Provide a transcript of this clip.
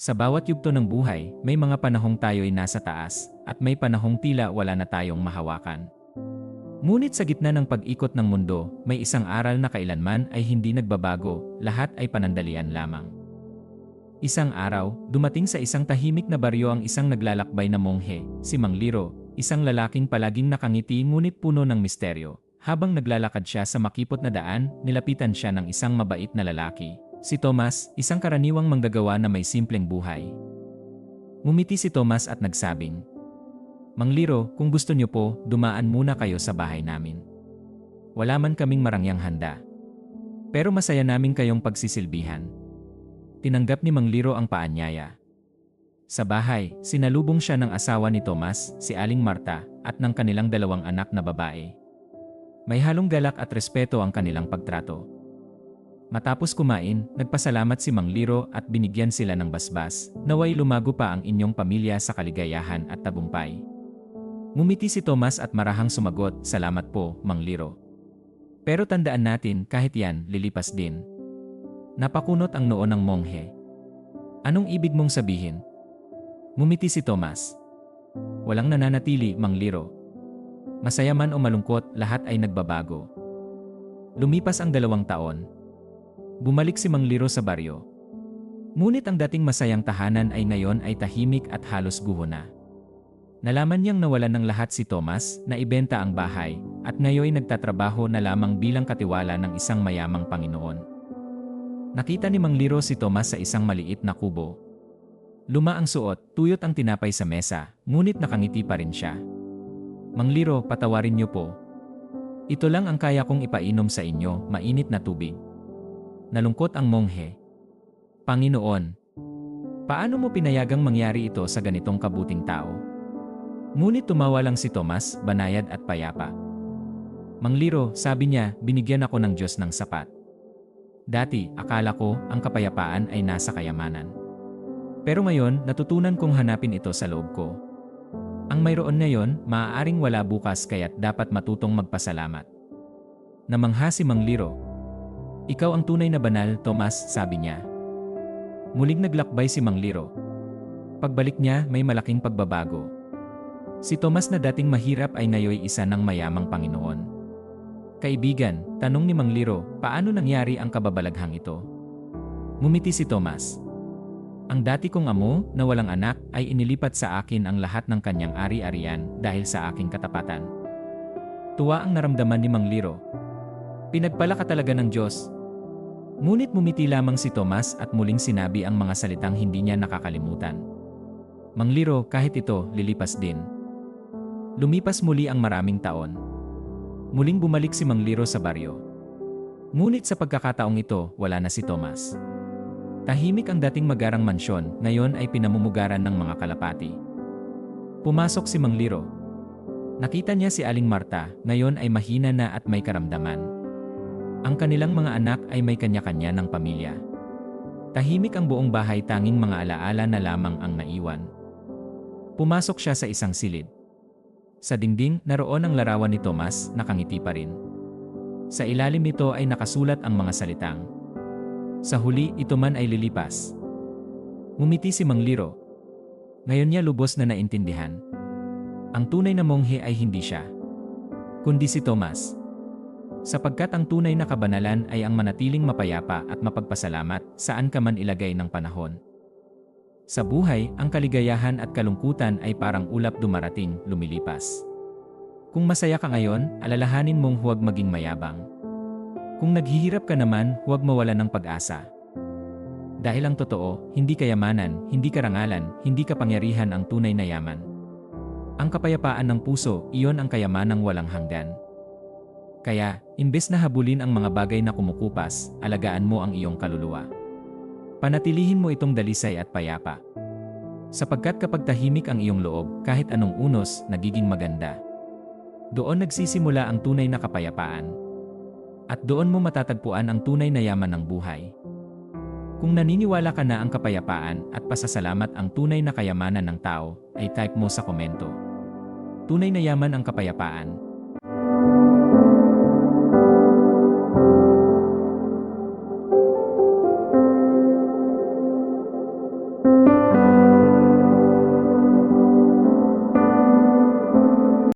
Sa bawat yugto ng buhay, may mga panahong tayo'y nasa taas, at may panahong tila wala na tayong mahawakan. Ngunit sa gitna ng pag-ikot ng mundo, may isang aral na kailanman ay hindi nagbabago, lahat ay panandalian lamang. Isang araw, dumating sa isang tahimik na baryo ang isang naglalakbay na monghe, si Mang Liro, isang lalaking palaging nakangiti ngunit puno ng misteryo. Habang naglalakad siya sa makipot na daan, nilapitan siya ng isang mabait na lalaki, Si Thomas, isang karaniwang manggagawa na may simpleng buhay. Ngumiti si Thomas at nagsabing, Mangliro, kung gusto niyo po, dumaan muna kayo sa bahay namin. Wala man kaming marangyang handa. Pero masaya namin kayong pagsisilbihan. Tinanggap ni Mangliro ang paanyaya. Sa bahay, sinalubong siya ng asawa ni Thomas, si Aling Marta, at ng kanilang dalawang anak na babae. May halong galak at respeto ang kanilang pagtrato. Matapos kumain, nagpasalamat si Mang Liro at binigyan sila ng basbas, naway lumago pa ang inyong pamilya sa kaligayahan at tabumpay. Ngumiti si Thomas at marahang sumagot, salamat po, Mang Liro. Pero tandaan natin, kahit yan, lilipas din. Napakunot ang noo ng monghe. Anong ibig mong sabihin? Ngumiti si Thomas. Walang nananatili, Mang Liro. Masaya man o malungkot, lahat ay nagbabago. Lumipas ang dalawang taon, Bumalik si Mang Liro sa baryo. Ngunit ang dating masayang tahanan ay ngayon ay tahimik at halos guho na. Nalaman niyang nawalan ng lahat si Thomas na ibenta ang bahay at ngayon nagtatrabaho na lamang bilang katiwala ng isang mayamang Panginoon. Nakita ni Mang Liro si Thomas sa isang maliit na kubo. Luma ang suot, tuyot ang tinapay sa mesa, ngunit nakangiti pa rin siya. Mang Liro, patawarin niyo po. Ito lang ang kaya kong ipainom sa inyo, mainit na tubig. Nalungkot ang monghe. Panginoon, paano mo pinayagang mangyari ito sa ganitong kabuting tao? Ngunit tumawa lang si Tomas, banayad at payapa. Mangliro, sabi niya, binigyan ako ng Diyos ng sapat. Dati, akala ko, ang kapayapaan ay nasa kayamanan. Pero ngayon, natutunan kong hanapin ito sa loob ko. Ang mayroon ngayon, maaaring wala bukas kaya't dapat matutong magpasalamat. Namangha si Mangliro, ikaw ang tunay na banal, Tomas, sabi niya. Muling naglakbay si Mang Liro. Pagbalik niya, may malaking pagbabago. Si Tomas na dating mahirap ay ngayoy isa ng mayamang Panginoon. Kaibigan, tanong ni Mang Liro, paano nangyari ang kababalaghang ito? Ngumiti si Tomas. Ang dati kong amo, na walang anak, ay inilipat sa akin ang lahat ng kanyang ari-arian dahil sa aking katapatan. Tuwa ang naramdaman ni Mang Liro. Pinagpala ka talaga ng Diyos, Ngunit mumiti lamang si Tomas at muling sinabi ang mga salitang hindi niya nakakalimutan. Mangliro kahit ito, lilipas din. Lumipas muli ang maraming taon. Muling bumalik si Mangliro sa baryo. Ngunit sa pagkakataong ito, wala na si Tomas. Tahimik ang dating magarang mansyon, ngayon ay pinamumugaran ng mga kalapati. Pumasok si Mangliro. Nakita niya si Aling Marta, ngayon ay mahina na at may karamdaman. Ang kanilang mga anak ay may kanya-kanya ng pamilya. Tahimik ang buong bahay tanging mga alaala na lamang ang naiwan. Pumasok siya sa isang silid. Sa dingding, naroon ang larawan ni Thomas, nakangiti pa rin. Sa ilalim nito ay nakasulat ang mga salitang. Sa huli, ito man ay lilipas. Ngumiti si Mang Liro. Ngayon niya lubos na naintindihan. Ang tunay na monghe ay hindi siya, kundi si Thomas. Sapagkat ang tunay na kabanalan ay ang manatiling mapayapa at mapagpasalamat saan ka man ilagay ng panahon. Sa buhay, ang kaligayahan at kalungkutan ay parang ulap dumarating, lumilipas. Kung masaya ka ngayon, alalahanin mong huwag maging mayabang. Kung naghihirap ka naman, huwag mawala ng pag-asa. Dahil ang totoo, hindi kayamanan, hindi karangalan, hindi kapangyarihan ang tunay na yaman. Ang kapayapaan ng puso, iyon ang kayamanang walang hanggan. Kaya, imbes na habulin ang mga bagay na kumukupas, alagaan mo ang iyong kaluluwa. Panatilihin mo itong dalisay at payapa. Sapagkat kapag tahimik ang iyong loob, kahit anong unos, nagiging maganda. Doon nagsisimula ang tunay na kapayapaan. At doon mo matatagpuan ang tunay na yaman ng buhay. Kung naniniwala ka na ang kapayapaan at pasasalamat ang tunay na kayamanan ng tao, ay type mo sa komento. Tunay na yaman ang kapayapaan,